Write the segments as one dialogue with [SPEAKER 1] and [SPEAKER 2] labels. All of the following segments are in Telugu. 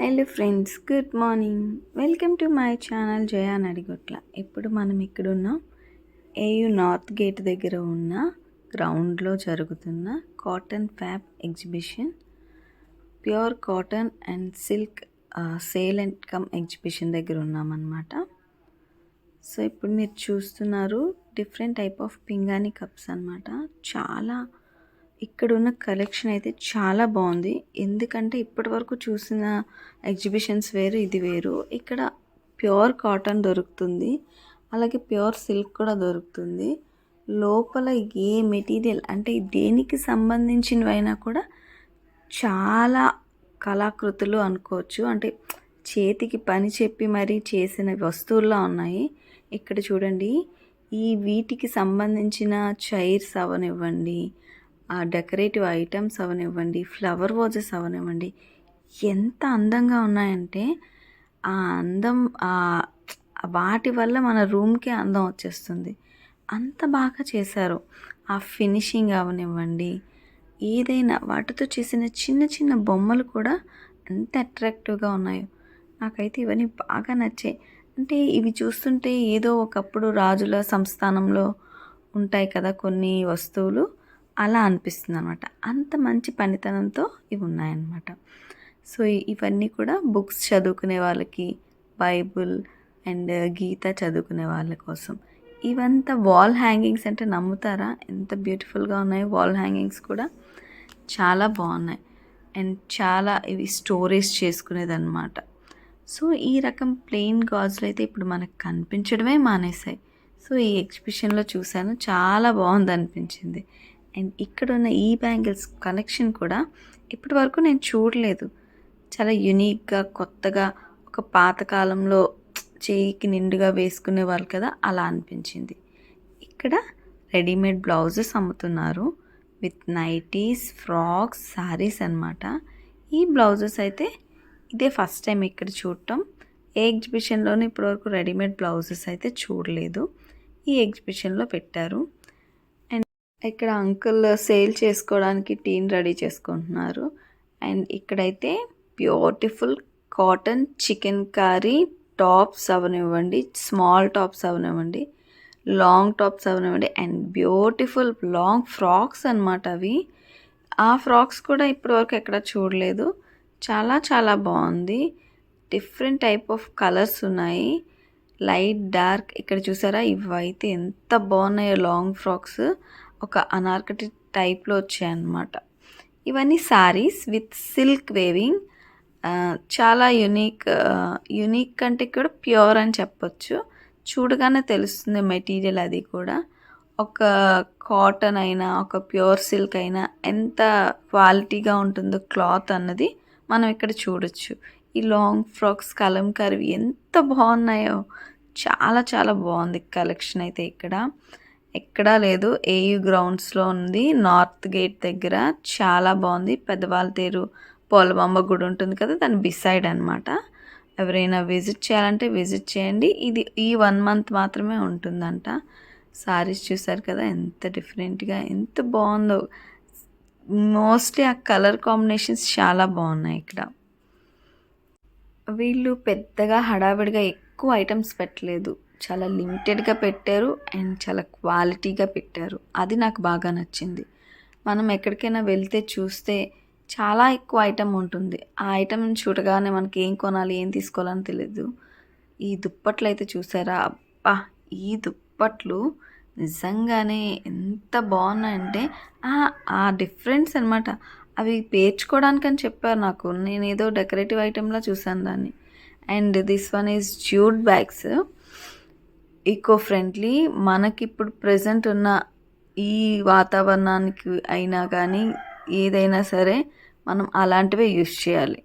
[SPEAKER 1] Hello friends good morning. Welcome to my channel Jaya Nadigotla. ఇప్పుడు మనం ఇక్కడ ఉన్నాం ఏయు నార్త్ గేట్ దగ్గర ఉన్న గ్రౌండ్లో జరుగుతున్న cotton fab exhibition. Pure cotton and silk sale and cum exhibition దగ్గర ఉన్నామన్నమాట. సో ఇప్పుడు మీరు చూస్తున్నారు డిఫరెంట్ టైప్ ఆఫ్ పింగాణి కప్స్ అనమాట చాలా ఇక్కడ ఉన్న కలెక్షన్ అయితే చాలా బాగుంది. ఎందుకంటే ఇప్పటి వరకు చూసిన ఎగ్జిబిషన్స్ వేరు ఇది వేరు. ఇక్కడ ప్యూర్ కాటన్ దొరుకుతుంది. అలాగే ప్యూర్ సిల్క్ కూడా దొరుకుతుంది. లోపల ఏ మెటీరియల్ అంటే దేనికి సంబంధించినవైనా కూడా చాలా కళాకృతులు అనుకోవచ్చు. అంటే చేతికి పని చెప్పి మరీ చేసిన వస్తువుల్లా ఉన్నాయి. ఇక్కడ చూడండి ఈ వీటికి సంబంధించిన చైర్స్ అవనివ్వండి ఆ డెకరేటివ్ ఐటమ్స్ అవనివ్వండి ఫ్లవర్ వాజెస్ అవనివ్వండి ఎంత అందంగా ఉన్నాయంటే ఆ అందం ఆ వాటి వల్ల మన రూమ్కే అందం వచ్చేస్తుంది. అంత బాగా చేశారు. ఆ ఫినిషింగ్ అవనివ్వండి ఏదైనా వాటితో చేసిన చిన్న చిన్న బొమ్మలు కూడా ఎంత అట్రాక్టివ్గా ఉన్నాయో. నాకైతే ఇవన్నీ బాగా నచ్చాయి. అంటే ఇవి చూస్తుంటే ఏదో ఒకప్పుడు రాజుల సంస్థానంలో ఉంటాయి కదా కొన్ని వస్తువులు. అలా అనిపిస్తుంది అనమాట అంత మంచి పనితనంతో ఇవి ఉన్నాయన్నమాట. సో ఇవన్నీ కూడా బుక్స్ చదువుకునే వాళ్ళకి బైబుల్ అండ్ గీత చదువుకునే వాళ్ళ కోసం. ఇవంతా వాల్ హ్యాంగింగ్స్ అంటే నమ్ముతారా? ఎంత బ్యూటిఫుల్గా ఉన్నాయి వాల్ హ్యాంగింగ్స్ కూడా. చాలా బాగున్నాయి. అండ్ చాలా ఇవి స్టోరేజ్ చేసుకునేదన్నమాట. సో ఈ రకం ప్లెయిన్ గాజులు అయితే ఇప్పుడు మనకు కనిపించడమే మానేశాయి. సో ఈ ఎగ్జిబిషన్లో చూశాను. చాలా బాగుంది అనిపించింది అండ్ ఇక్కడ ఉన్న ఈ బ్యాంగిల్స్ కనెక్షన్ కూడా ఇప్పటి వరకు నేను చూడలేదు. చాలా యునిక్గా కొత్తగా ఒక పాతకాలంలో చేయికి నిండుగా వేసుకునే వాళ్ళు కదా అలా అనిపించింది. ఇక్కడ రెడీమేడ్ బ్లౌజెస్ అమ్ముతున్నారు. విత్ నైటీస్ ఫ్రాక్స్ శారీస్ అనమాట ఈ బ్లౌజెస్ అయితే ఇదే ఫస్ట్ టైం ఇక్కడ చూడటం. ఏ ఎగ్జిబిషన్లోనే ఇప్పటివరకు రెడీమేడ్ బ్లౌజెస్ అయితే చూడలేదు. ఈ ఎగ్జిబిషన్లో పెట్టారు. ఇక్కడ అంకుల్ సేల్ చేసుకోవడానికి టీన్ రెడీ చేసుకుంటున్నారు. అండ్ ఇక్కడైతే beautiful cotton chikankari tops అవనివ్వండి స్మాల్ టాప్స్ అవనివ్వండి లాంగ్ టాప్స్ అవనివ్వండి అండ్ బ్యూటిఫుల్ లాంగ్ ఫ్రాక్స్ అనమాట అవి. ఆ ఫ్రాక్స్ కూడా ఇప్పటివరకు ఎక్కడ చూడలేదు. చాలా చాలా బాగుంది. డిఫరెంట్ టైప్ ఆఫ్ కలర్స్ ఉన్నాయి. లైట్ డార్క్ ఇక్కడ చూసారా? ఇవైతే ఎంత బాగున్నాయో లాంగ్ ఫ్రాక్స్. ఒక అనార్కటి టైప్లో వచ్చాయన్నమాట. ఇవన్నీ సారీస్ విత్ సిల్క్ వేవింగ్. చాలా యునిక్ యునిక్ కంటే కూడా ప్యూర్ అని చెప్పొచ్చు. చూడగానే తెలుస్తుంది మెటీరియల్ అది కూడా. ఒక కాటన్ అయినా ఒక ప్యూర్ సిల్క్ అయినా ఎంత క్వాలిటీగా ఉంటుందో క్లాత్ అన్నది మనం ఇక్కడ చూడొచ్చు. ఈ లాంగ్ ఫ్రాక్స్ కలంకారీ ఎంత బాగున్నాయో. చాలా చాలా బాగుంది కలెక్షన్ అయితే ఇక్కడ. ఎక్కడా లేదు. ఏయు గ్రౌండ్స్లో ఉంది. నార్త్ గేట్ దగ్గర చాలా బాగుంది. పెద్దవాళ్ళ తేరు పోలబొమ్మ గుడి ఉంటుంది కదా దాని బిసైడ్ అనమాట ఎవరైనా విజిట్ చేయాలంటే విజిట్ చేయండి. ఇది ఈ వన్ మంత్ మాత్రమే ఉంటుందంట. సారీస్ చూసారు కదా ఎంత డిఫరెంట్గా ఎంత బాగుందో. మోస్ట్లీ ఆ కలర్ కాంబినేషన్స్ చాలా బాగున్నాయి ఇక్కడ. వీళ్ళు పెద్దగా హడావిడిగా ఎక్కువ ఐటమ్స్ పెట్టలేదు. చాలా లిమిటెడ్గా పెట్టారు అండ్ చాలా క్వాలిటీగా పెట్టారు. అది నాకు బాగా నచ్చింది. మనం ఎక్కడికైనా వెళ్తే చూస్తే చాలా ఎక్కువ ఐటమ్ ఉంటుంది. ఆ ఐటమ్ చూడగానే మనకి ఏం కొనాలి ఏం తీసుకోవాలని తెలియదు ఈ దుప్పట్లు అయితే చూసారా? అబ్బా! ఈ దుప్పట్లు నిజంగానే ఎంత బాగున్నాయంటే ఆ డిఫరెన్స్ అనమాట అవి పేర్చుకోవడానికి అని చెప్పారు నాకు. నేను ఏదో డెకరేటివ్ ఐటెంలా చూసాను దాన్ని. And this one is jute bags. Eco friendly మనకిప్పుడు ప్రజెంట్ ఉన్న ఈ వాతావరణానికి అయినా కానీ ఏదైనా సరే మనం అలాంటివే యూజ్ చేయాలి.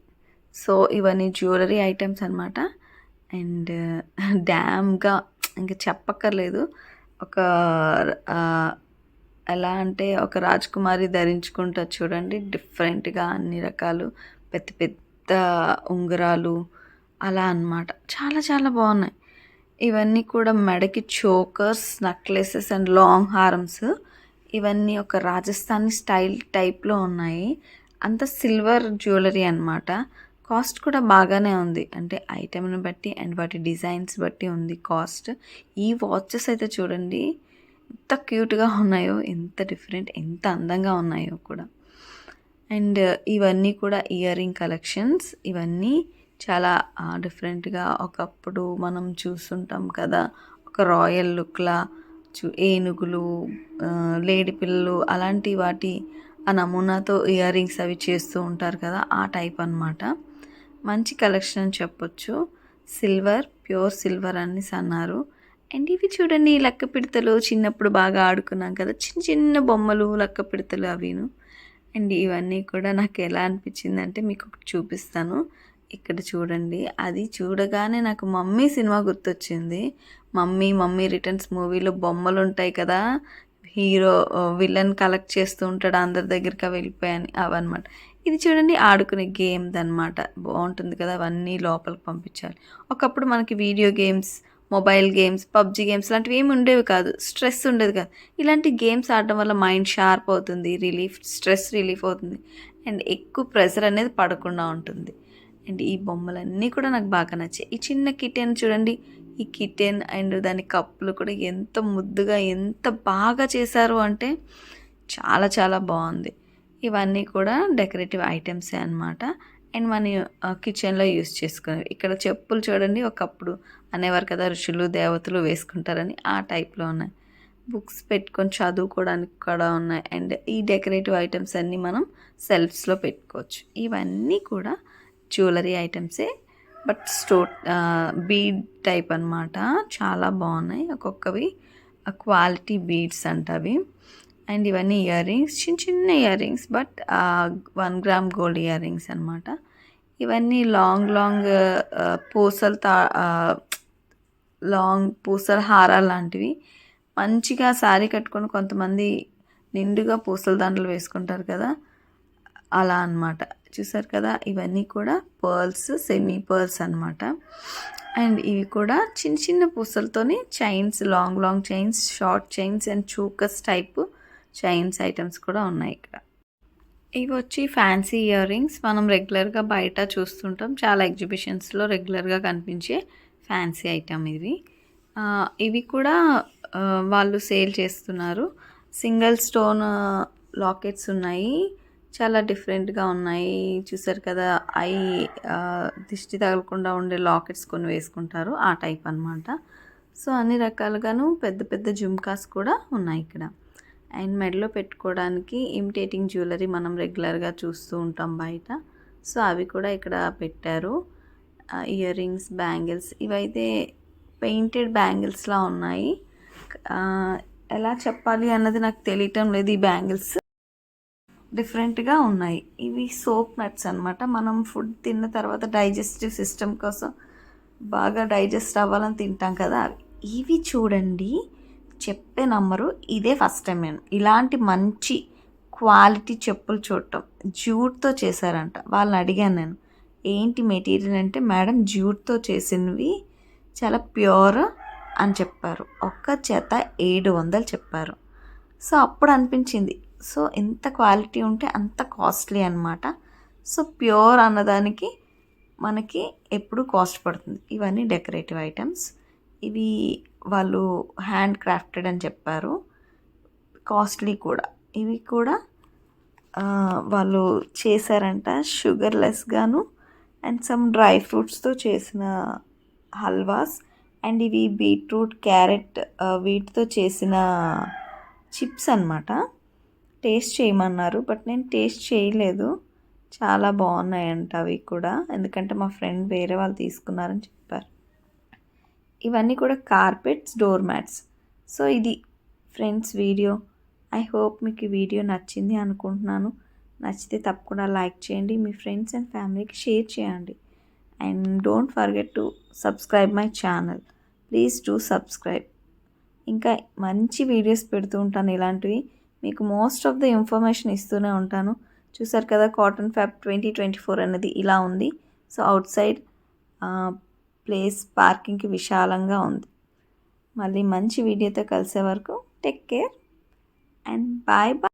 [SPEAKER 1] సో ఇవన్నీ జ్యువెలరీ ఐటమ్స్ అనమాట అండ్ డ్యామ్గా ఇంకా చెప్పక్కర్లేదు. ఒక ఎలా అంటే ఒక రాజకుమారి ధరించుకుంటారు చూడండి. డిఫరెంట్గా అన్ని రకాలు పెద్ద పెద్ద ఉంగరాలు అలా అనమాట చాలా చాలా బాగున్నాయి. ఇవన్నీ కూడా మెడకి చోకర్స్ నెక్లెసెస్ అండ్ లాంగ్ హారమ్స్. ఇవన్నీ ఒక రాజస్థానీ స్టైల్ టైప్లో ఉన్నాయి. అంత సిల్వర్ జ్యువెలరీ అనమాట కాస్ట్ కూడా బాగానే ఉంది. అంటే ఐటెంని బట్టి అండ్ వాటి డిజైన్స్ బట్టి ఉంది కాస్ట్. ఈ వాచెస్ అయితే చూడండి ఎంత క్యూట్గా ఉన్నాయో ఎంత డిఫరెంట్ ఎంత అందంగా ఉన్నాయో కూడా. అండ్ ఇవన్నీ కూడా ఇయర్ రింగ్ కలెక్షన్స్. ఇవన్నీ చాలా డిఫరెంట్గా ఒకప్పుడు మనం చూస్తుంటాం కదా ఒక రాయల్ లుక్లా చూ ఏనుగులు లేడి పిల్లలు అలాంటి వాటి ఆ నమూనాతో ఇయర్ రింగ్స్ అవి చేస్తూ ఉంటారు కదా ఆ టైప్ అన్నమాట. మంచి కలెక్షన్ అని చెప్పొచ్చు. సిల్వర్ ప్యూర్ సిల్వర్ అనేసి అన్నారు. అండ్ ఇవి చూడండి లక్క పిడతలు చిన్నప్పుడు బాగా ఆడుకున్నాం కదా చిన్న చిన్న బొమ్మలు లక్క పిడతలు అవిను. అండ్ ఇవన్నీ కూడా నాకు ఎలా అనిపించింది అంటే మీకు చూపిస్తాను. ఇక్కడ చూడండి. అది చూడగానే నాకు మమ్మీ సినిమా గుర్తొచ్చింది. మమ్మీ మమ్మీ రిటర్న్స్ మూవీలో బొమ్మలు ఉంటాయి కదా. హీరో విలన్ కలెక్ట్ చేస్తూ ఉంటాడు అందరి దగ్గరికి వెళ్ళిపోయాని అవన్నమాట. ఇది చూడండి ఆడుకునే గేమ్ అనమాట బాగుంటుంది కదా అవన్నీ లోపలికి పంపించాలి. ఒకప్పుడు మనకి video games mobile games PUBG games లాంటివి ఏమి ఉండేవి కాదు. స్ట్రెస్ ఉండేది కాదు. ఇలాంటి గేమ్స్ ఆడడం వల్ల మైండ్ షార్ప్ అవుతుంది రిలీఫ్ స్ట్రెస్ రిలీఫ్ అవుతుంది. అండ్ ఎక్కువ ప్రెషర్ అనేది పడకుండా ఉంటుంది. అండ్ ఈ బొమ్మలన్నీ కూడా నాకు బాగా నచ్చాయి. ఈ చిన్న కిటెన్ చూడండి. ఈ కిటెన్ అండ్ దాని కప్పులు కూడా ఎంత ముద్దుగా ఎంత బాగా చేశారు అంటే చాలా చాలా బాగుంది. ఇవన్నీ కూడా డెకరేటివ్ ఐటమ్సే అన్నమాట. అండ్ మన కిచెన్లో యూస్ చేసుకునేవి ఇక్కడ చెప్పులు చూడండి. ఒకప్పుడు అనేవారు కదా ఋషులు దేవతలు వేసుకుంటారని ఆ టైప్లో ఉన్నాయి. బుక్స్ పెట్టుకొని చదువుకోవడానికి కూడా ఉన్నాయి. అండ్ ఈ డెకరేటివ్ ఐటమ్స్ అన్నీ మనం సెల్ఫ్స్లో పెట్టుకోవచ్చు. ఇవన్నీ కూడా జ్యువెలరీ ఐటమ్సే. బట్ స్టో బీడ్ టైప్ అన్నమాట. చాలా బాగున్నాయి. ఒక్కొక్కవి. క్వాలిటీ బీడ్స్ అంట అవి అండ్ ఇవన్నీ ఇయర్ రింగ్స్ చిన్న చిన్న earrings but one gram gold earrings అనమాట ఇవన్నీ లాంగ్ లాంగ్ పూసలు తా లాంగ్ పూసల హారాలు లాంటివి. మంచిగా శారీ కట్టుకొని కొంతమంది నిండుగా పూసల దండలు వేసుకుంటారు కదా. అలా అన్నమాట. చూసారు కదా ఇవన్నీ కూడా పర్ల్స్ సెమీ పర్ల్స్ అన్నమాట. అండ్ ఇవి కూడా చిన్న చిన్న పూసలతోని chains long long chains short chains and chokers type chains items కూడా ఉన్నాయి ఇక్కడ. ఇవి వచ్చి ఫ్యాన్సీ ఇయర్ రింగ్స్. మనం రెగ్యులర్గా బయట చూస్తుంటాం. చాలా ఎగ్జిబిషన్స్లో రెగ్యులర్గా కనిపించే ఫ్యాన్సీ ఐటమ్ ఇవి ఇవి కూడా వాళ్ళు సేల్ చేస్తున్నారు. సింగిల్ స్టోన్ లాకెట్స్ ఉన్నాయి. చాలా డిఫరెంట్గా ఉన్నాయి. చూసారు కదా ఐ దిష్టి తగలకుండా ఉండే లాకెట్స్ కొన్ని వేసుకుంటారు. ఆ టైప్ అన్నమాట. సో అన్ని రకాలుగాను పెద్ద పెద్ద జుమ్కాస్ కూడా ఉన్నాయి ఇక్కడ. అండ్ మెడలో పెట్టుకోవడానికి ఇమిటేటింగ్ జ్యువెలరీ మనం రెగ్యులర్గా చూస్తూ ఉంటాం బయట. సో అవి కూడా ఇక్కడ పెట్టారు. ఇయర్ రింగ్స్ బ్యాంగిల్స్ ఇవైతే పెయింటెడ్ బ్యాంగిల్స్లా ఉన్నాయి. ఎలా చెప్పాలి అన్నది నాకు తెలియటం లేదు ఈ బ్యాంగిల్స్. డిఫరెంట్గా ఉన్నాయి. ఇవి సోప్ నట్స్ అనమాట మనం ఫుడ్ తిన్న తర్వాత డైజెస్టివ్ సిస్టమ్ కోసం బాగా డైజెస్ట్ అవ్వాలని తింటాం కదా. ఇవి చూడండి. చెప్పే నమ్మరు ఇదే ఫస్ట్ టైం నేను. ఇలాంటి మంచి క్వాలిటీ చెప్పులు చూడటం. జ్యూట్తో చేశారంట. వాళ్ళని అడిగాను నేను. ఏంటి మెటీరియల్ అంటే మేడం జ్యూట్తో చేసినవి చాలా ప్యూర్ అని చెప్పారు. ఒక్క చేత ఏడు వందలు చెప్పారు. సో అప్పుడు అనిపించింది సో ఎంత క్వాలిటీ ఉంటే అంత కాస్ట్లీ అనమాట సో ప్యూర్ అన్నదానికి మనకి ఎప్పుడు కాస్ట్ పడుతుంది. ఇవన్నీ డెకరేటివ్ ఐటమ్స్. ఇవి వాళ్ళు హ్యాండ్ క్రాఫ్టెడ్ అని చెప్పారు. కాస్ట్లీ కూడా. ఇవి కూడా వాళ్ళు చేశారంట షుగర్ లెస్గాను అండ్ సమ్ డ్రై ఫ్రూట్స్తో చేసిన హల్వాస్ అండ్ ఇవి బీట్రూట్ క్యారెట్ వీటితో చేసిన చిప్స్ అన్నమాట. టేస్ట్ చేయమన్నారు బట్ నేను టేస్ట్ చేయలేదు. చాలా బాగున్నాయంట అవి కూడా. ఎందుకంటే మా ఫ్రెండ్ వేరే వాళ్ళు తీసుకున్నారని చెప్పారు. ఇవన్నీ కూడా కార్పెట్స్ డోర్ మ్యాట్స్. సో ఇది ఫ్రెండ్స్ వీడియో. ఐ హోప్ మీకు ఈ వీడియో నచ్చింది అనుకుంటున్నాను. నచ్చితే తప్పకుండా లైక్ చేయండి మీ ఫ్రెండ్స్ అండ్ ఫ్యామిలీకి షేర్ చేయండి. And don't forget to subscribe my channel. Please do subscribe. ఇంకా మంచి వీడియోస్ పెడుతూ ఉంటాను ఇలాంటివి. మీకు మోస్ట్ ఆఫ్ ద ఇన్ఫర్మేషన్ ఇస్తూనే ఉంటాను. చూసారు కదా cotton fab twenty twenty four అనేది ఇలా ఉంది. సో అవుట్ సైడ్ ప్లేస్ పార్కింగ్కి విశాలంగా ఉంది. మళ్ళీ మంచి వీడియోతో కలిసే వరకు take care and bye bye